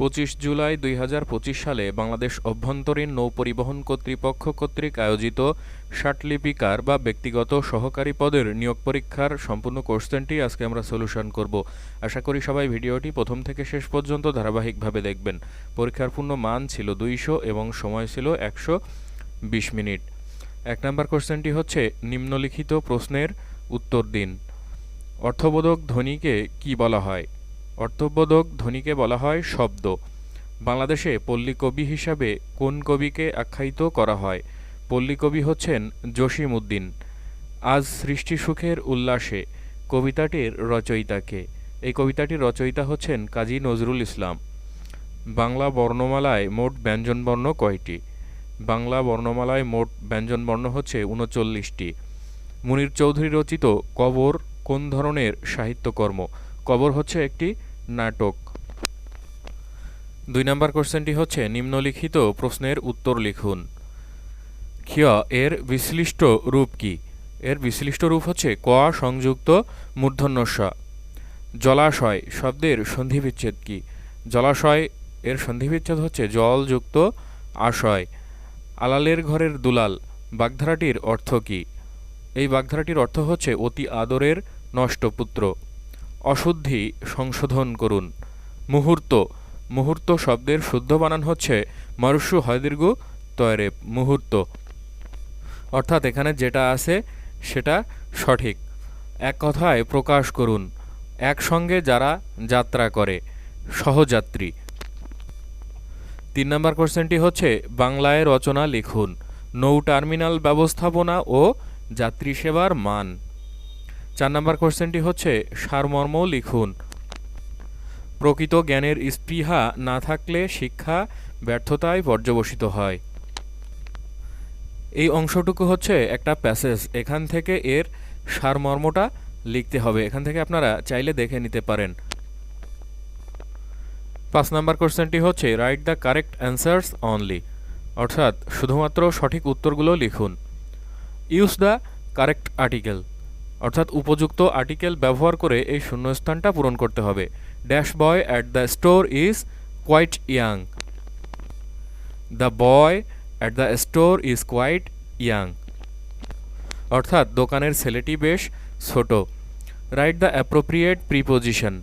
পঁচিশ জুলাই দুই হাজার পঁচিশ সালে বাংলাদেশ অভ্যন্তরীণ নৌ পরিবহন কর্তৃপক্ষ কর্তৃক আয়োজিত ষাটলিপিকার বা ব্যক্তিগত সহকারী পদের নিয়োগ পরীক্ষার সম্পূর্ণ কোশ্চেনটি আজকে আমরা সলিউশন করব। আশা করি সবাই ভিডিওটি প্রথম থেকে শেষ পর্যন্ত ধারাবাহিকভাবে দেখবেন। পরীক্ষার পূর্ণ মান ছিল দুইশো এবং সময় ছিল একশো বিশ মিনিট। এক নম্বর কোশ্চেনটি হচ্ছে নিম্নলিখিত প্রশ্নের উত্তর দিন। অর্থবোধক ধ্বনিকে কি বলা হয়? অর্থবোধক ধ্বনিকে বলা হয় শব্দ। বাংলাদেশে পল্লী কবি হিসাবে কোন কবিকে আখ্যায়িত করা হয়? পল্লী কবি হচ্ছেন জসিম উদ্দিন। আজ সৃষ্টি সুখের উল্লাসে কবিতাটির রচয়িতাকে। এই কবিতাটির রচয়িতা হচ্ছেন কাজী নজরুল ইসলাম। বাংলা বর্ণমালায় মোট ব্যঞ্জনবর্ণ কয়টি? বাংলা বর্ণমালায় মোট ব্যঞ্জনবর্ণ হচ্ছে উনচল্লিশটি। মুনির চৌধুরী রচিত কবর কোন ধরনের সাহিত্যকর্ম? কবর হচ্ছে একটি নাটক। দুই নম্বর কোশ্চেনটি হচ্ছে, নিম্নলিখিত প্রশ্নের উত্তর লিখুন। ক্ষিয় এর বিশ্লিষ্ট রূপ কি? এর বিশ্লিষ্ট রূপ হচ্ছে, ক, সংযুক্ত মূর্ধন্যস্ব জলাশয় শব্দের সন্ধিবিচ্ছেদ কি? জলাশয় এর সন্ধিবিচ্ছেদ হচ্ছে, জলযুক্ত আশয়। আলালের ঘরের দুলাল, বাগধারাটির অর্থ কী? এই বাগধারাটির অর্থ হচ্ছে, অতি আদরের নষ্টপুত্র। অশুদ্ধি সংশোধন করুন। মুহূর্ত। মুহূর্ত শব্দের শুদ্ধ বানান হচ্ছে মরস্যু হয়দীর্ঘ তয়রেব মুহূর্ত। অর্থাৎ এখানে যেটা আছে, সেটা সঠিক। এক কথায় প্রকাশ করুন। একসঙ্গে যারা যাত্রা করে, সহযাত্রী। তিন নম্বর কোশ্চেনটি হচ্ছে, বাংলায় রচনা লিখুন। নৌ টার্মিনাল ব্যবস্থাপনা ও যাত্রী সেবার মান। চার নম্বর কোশ্চেনটি হচ্ছে, সারমর্ম লিখুন। প্রকৃত জ্ঞানের স্পৃহা না থাকলে শিক্ষা ব্যর্থতায় পর্যবসিত হয়। এই অংশটুকু হচ্ছে একটা প্যাসেজ, এখান থেকে এর সারমর্মটা লিখতে হবে। এখান থেকে আপনারা চাইলে দেখে নিতে পারেন। পাঁচ নাম্বার কোশ্চেনটি হচ্ছে write the correct answers only অর্থাৎ শুধুমাত্র সঠিক উত্তরগুলো লিখুন। ইউজ দ্য কারেক্ট আর্টিকেল অর্থাৎ উপযুক্ত আর্টিকেল ব্যবহার করে এই শূন্যস্থানটা পূরণ করতে হবে। Dash boy at the store is quite young the boy at the store is quite young অর্থাৎ দোকানের ছেলেটি বেশ ছোট। রাইট দ্য অ্যাপ্রোপ্রিয়েট প্রিপোজিশন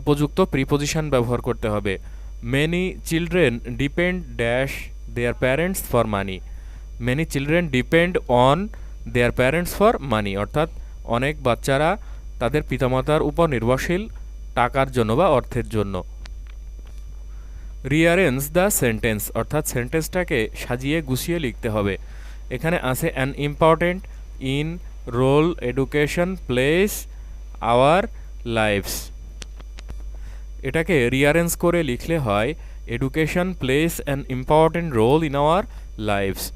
উপযুক্ত প্রিপোজিশন ব্যবহার করতে হবে। Many children depend dash their parents for money many children depend on their parents for money অর্থাৎ অনেক বাচ্চারা তাদের পিতামাতার উপর নির্ভরশীল টাকার জন্য বা অর্থের জন্য। রিয়ারেন্স দ্য সেন্টেন্স অর্থাৎ সেন্টেন্সটাকে সাজিয়ে গুছিয়ে লিখতে হবে। এখানে আছে an important in role education place our lifes এটাকে রিয়ারেন্স করে লিখলে হয় education place an important role in our lifes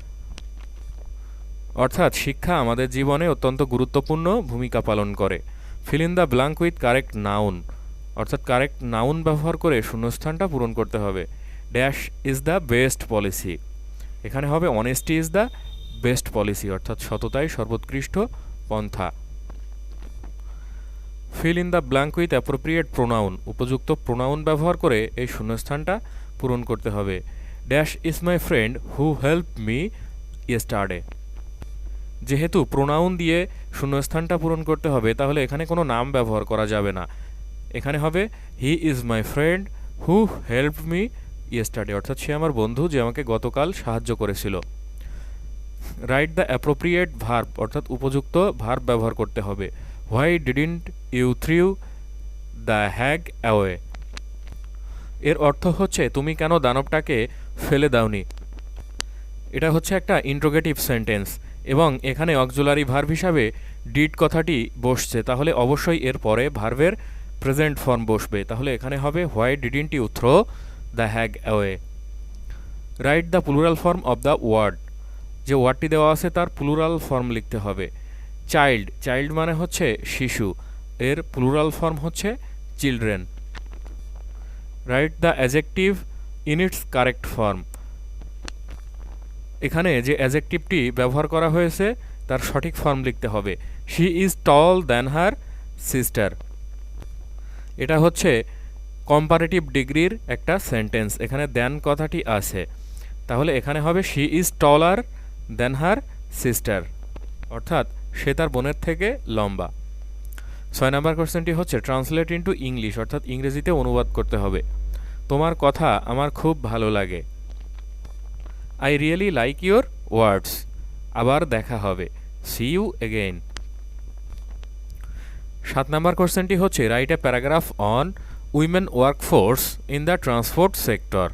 অর্থাৎ শিক্ষা আমাদের জীবনে অত্যন্ত গুরুত্বপূর্ণ ভূমিকা পালন করে। Fill in the blank with correct noun অর্থাৎ কারেক্ট নাউন ব্যবহার করে শূন্যস্থানটা পূরণ করতে হবে। Dash is the best policy এখানে হবে honesty is the best policy অর্থাৎ সততাই সর্বোৎকৃষ্ট পন্থা। Fill in the blank with appropriate pronoun উপযুক্ত প্রোনাউন ব্যবহার করে এই শূন্যস্থানটা পূরণ করতে হবে। Dash is my friend who help me yesterday যেহেতু প্রোনাউন দিয়ে শূন্যস্থানটা পূরণ করতে হবে, তাহলে এখানে কোনো নাম ব্যবহার করা যাবে না। এখানে হবে he is my friend who help me yesterday অর্থাৎ সে আমার বন্ধু যে আমাকে গতকাল সাহায্য করেছিল। রাইট দ্য অ্যাপ্রোপ্রিয়েট ভার্ব অর্থাৎ উপযুক্ত ভার্ব ব্যবহার করতে হবে। Why didn't you threw the hag away এর অর্থ হচ্ছে, তুমি কেন দানবটাকে ফেলে দাওনি? এটা হচ্ছে একটা ইন্ট্রোগেটিভ সেন্টেন্স এবং এখানে অক্সুলারি ভার্ভ হিসাবে ডিড কথাটি বসছে, তাহলে অবশ্যই এর পরে ভার্ভের প্রেজেন্ট ফর্ম বসবে। তাহলে এখানে হবে, why didn't you throw the hag away? Write the plural form of the word. যে ওয়ার্ডটি দেওয়া আছে তার প্লুরাল ফর্ম লিখতে হবে। চাইল্ড চাইল্ড মানে হচ্ছে শিশু, এর প্লুরাল ফর্ম হচ্ছে children. Write the adjective in its correct form. এখানে যে অ্যাজেক্টিভটি ব্যবহার করা হয়েছে, তার সঠিক ফর্ম লিখতে হবে। She is tall than her sister এটা হচ্ছে কম্পারেটিভ ডিগ্রির একটা সেন্টেন্স এখানে দেন কথাটি আছে। তাহলে এখানে হবে she is taller than her sister অর্থাৎ সে তার বোনের থেকে লম্বা। ছয় নম্বর কোশ্চেনটি হচ্ছে ট্রান্সলেট ইন্টু ইংলিশ অর্থাৎ ইংরেজিতে অনুবাদ করতে হবে। তোমার কথা আমার খুব ভালো লাগে। I really like your words আবার দেখা হবে। সি ইউ এগেইন সাত নম্বর কোশ্চেনটি হচ্ছে write a paragraph on women workforce in the transport sector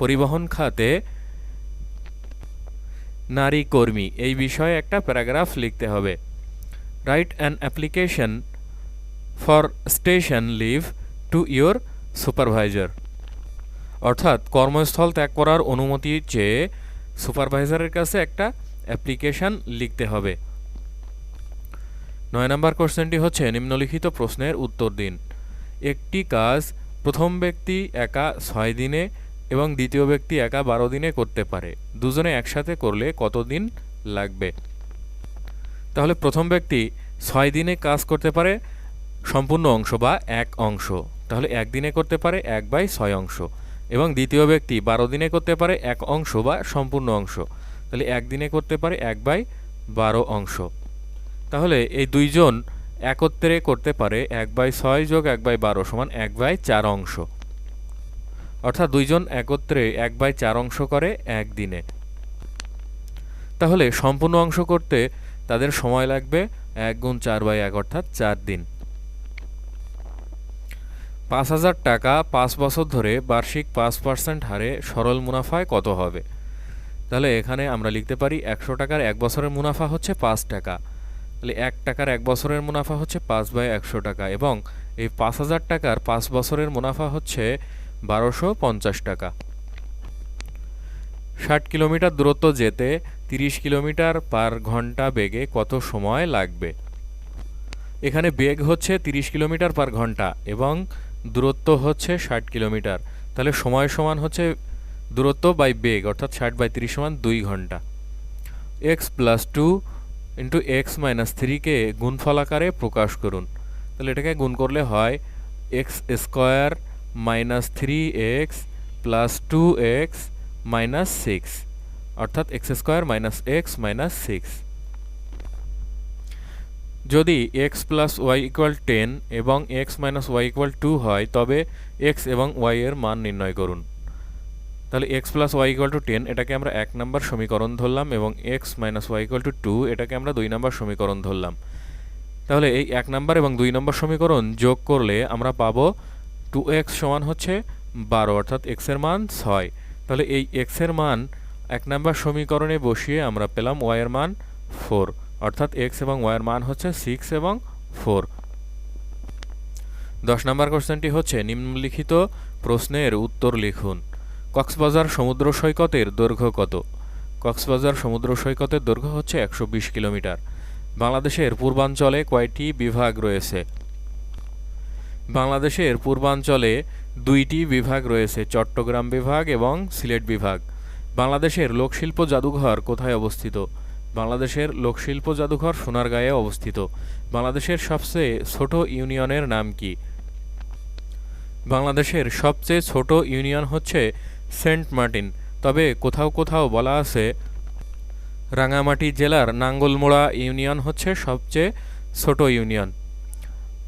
পরিবহন খাতে নারী কর্মী, এই বিষয়ে একটা প্যারাগ্রাফ লিখতে হবে। Write an application for station leave to your supervisor অর্থাৎ কর্মস্থল ত্যাগ করার অনুমতি চেয়ে সুপারভাইজারের কাছে একটা অ্যাপ্লিকেশন লিখতে হবে। নয় নম্বর কোশ্চেনটি হচ্ছে, নিম্নলিখিত প্রশ্নের উত্তর দিন। একটি কাজ প্রথম ব্যক্তি একা ছয় দিনে এবং দ্বিতীয় ব্যক্তি একা বারো দিনে করতে পারে। দুজনে একসাথে করলে কত দিন লাগবে? তাহলে প্রথম ব্যক্তি ছয় দিনে কাজ করতে পারে, সম্পূর্ণ অংশ বা এক অংশ। তাহলে একদিনে করতে পারে এক বাই ছয় অংশ। এবং দ্বিতীয় ব্যক্তি বারো দিনে করতে পারে এক অংশ বা সম্পূর্ণ অংশ। তাহলে একদিনে করতে পারে এক বাই বারো অংশ। তাহলে এই দুইজন একত্রে করতে পারে এক বাই ছয় যোগ এক বাই বারো সমান এক বাই চার অংশ। অর্থাৎ দুইজন একত্রে এক বাই চার অংশ করে একদিনে তাহলে সম্পূর্ণ অংশ করতে তাদের সময় লাগবে এক গুণ চার বাই এক অর্থাৎ চার দিন। পাঁচ হাজার টাকা পাঁচ বছর ধরে বার্ষিক পাঁচ পার্সেন্ট হারে সরল মুনাফায় কত হবে? তাহলে এখানে আমরা লিখতে পারি একশো টাকার এক বছরের মুনাফা হচ্ছে পাঁচ টাকা। তাহলে এক টাকার এক বছরের মুনাফা হচ্ছে পাঁচ বাই একশো টাকা এবং এই পাঁচ হাজার টাকার পাঁচ বছরের মুনাফা হচ্ছে বারোশো পঞ্চাশ টাকা। ষাট কিলোমিটার দূরত্ব যেতে তিরিশ কিলোমিটার পার ঘণ্টা বেগে কত সময় লাগবে? এখানে বেগ হচ্ছে তিরিশ কিলোমিটার পার ঘণ্টা এবং দূরত্ব হচ্ছে ষাট কিলোমিটার। তাহলে সময় সমান হচ্ছে দূরত্ব বাই বেগ, অর্থাৎ ষাট বাই তিরিশ সমান দুই ঘণ্টা। X plus two into x minus থ্রিকে গুণফল আকারে প্রকাশ করুন। তাহলে এটাকে গুণ করলে হয় x square minus three x plus two x minus six, অর্থাৎ x square minus x minus six. যদি x plus y equal ten এবং x minus y equal two হয়, তবে এক্স এবং ওয়াই এর মান নির্ণয় করুন। তাহলে x plus y equal to ten এটাকে আমরা এক নম্বর সমীকরণ ধরলাম এবং x minus y equal to two এটাকে আমরা দুই নম্বর সমীকরণ ধরলাম। তাহলে এই এক নম্বর এবং দুই নম্বর সমীকরণ যোগ করলে আমরা পাবো টু এক্স সমান হচ্ছে বারো, অর্থাৎ এক্সের মান ছয়। তাহলে এই এক্সের মান এক নম্বর সমীকরণে বসিয়ে আমরা পেলাম ওয়াইয়ের মান ফোর অর্থাৎ এক্স এবং ওয়াইয়ের মান হচ্ছে সিক্স এবং ফোর দশ নম্বর কোশ্চেনটি হচ্ছে, নিম্নলিখিত প্রশ্নের উত্তর লিখুন। কক্সবাজার সমুদ্র সৈকতের দৈর্ঘ্য কত? কক্সবাজার সমুদ্র সৈকতের দৈর্ঘ্য হচ্ছে একশো বিশ কিলোমিটার। বাংলাদেশের পূর্বাঞ্চলে কয়টি বিভাগ রয়েছে? বাংলাদেশের পূর্বাঞ্চলে দুইটি বিভাগ রয়েছে, চট্টগ্রাম বিভাগ এবং সিলেট বিভাগ। বাংলাদেশের লোকশিল্প জাদুঘর কোথায় অবস্থিত? বাংলাদেশের লোকশিল্প জাদুঘর সোনারগাঁয়ে অবস্থিত। বাংলাদেশের সবচেয়ে ছোট ইউনিয়নের নাম কি? বাংলাদেশের সবচেয়ে ছোট ইউনিয়ন হচ্ছে সেন্ট মার্টিন। তবে কোথাও কোথাও বলা আছে, রাঙামাটি জেলার নাঙ্গলমোড়া ইউনিয়ন হচ্ছে সবচেয়ে ছোট ইউনিয়ন।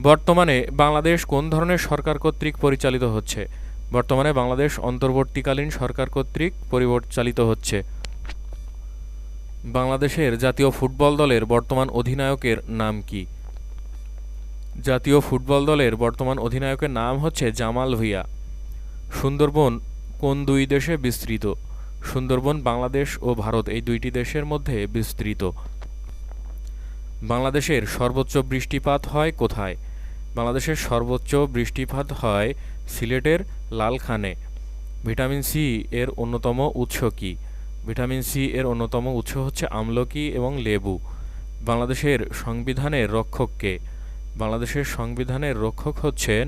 বর্তমানে বাংলাদেশ কোন ধরনের সরকার কর্তৃক পরিচালিত হচ্ছে? বর্তমানে বাংলাদেশ অন্তর্বর্তীকালীন সরকার কর্তৃক পরিচালিত হচ্ছে। বাংলাদেশের জাতীয় ফুটবল দলের বর্তমান অধিনায়কের নাম কি? জাতীয় ফুটবল দলের বর্তমান অধিনায়কের নাম হচ্ছে জামাল ভুইয়া। সুন্দরবন কোন দুই দেশে বিস্তৃত? সুন্দরবন, বাংলাদেশ ও ভারত এই দুইটি দেশের মধ্যে বিস্তৃত। বাংলাদেশের সর্বোচ্চ বৃষ্টিপাত হয় কোথায়? বাংলাদেশের সর্বোচ্চ বৃষ্টিপাত হয় সিলেটের লালখানে। ভিটামিন সি এর অন্যতম উৎস কী? ভিটামিন সি এর অন্যতম উৎস হচ্ছে আমলকি এবং লেবু। বাংলাদেশের সংবিধানের রক্ষক কে? বাংলাদেশের সংবিধানের রক্ষক হচ্ছেন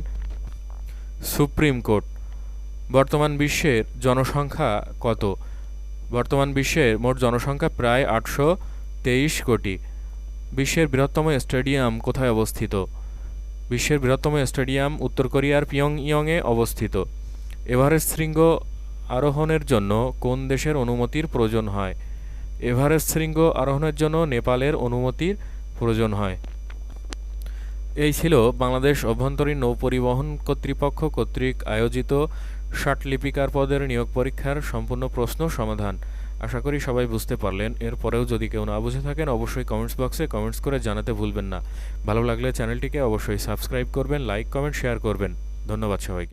সুপ্রিম কোর্ট। বর্তমান বিশ্বের জনসংখ্যা কত? বর্তমান বিশ্বের মোট জনসংখ্যা প্রায় আটশো তেইশ কোটি। বিশ্বের বৃহত্তম স্টেডিয়াম কোথায় অবস্থিত? বিশ্বের বৃহত্তম স্টেডিয়াম উত্তর কোরিয়ার পিয়ংইয়ংয়ে অবস্থিত। এভারেস্ট শৃঙ্গ আরোহণের জন্য কোন দেশের অনুমতির প্রয়োজন হয়? এভারেস্ট শৃঙ্গ আরোহণের জন্য নেপালের অনুমতির প্রয়োজন হয়। এই ছিল বাংলাদেশ অভ্যন্তরীণ নৌ পরিবহন কর্তৃপক্ষ কর্তৃক আয়োজিত ষাটলিপিকার পদের নিয়োগ পরীক্ষার সম্পূর্ণ প্রশ্ন সমাধান। আশা করি সবাই বুঝতে পারলেন। এরপরেও যদি কেউ না বুঝে থাকেন, অবশ্যই কমেন্টস বক্সে কমেন্টস করে জানাতে ভুলবেন না। ভালো লাগলে চ্যানেলটিকে অবশ্যই সাবস্ক্রাইব করবেন, লাইক, কমেন্ট, শেয়ার করবেন। ধন্যবাদ সবাইকে।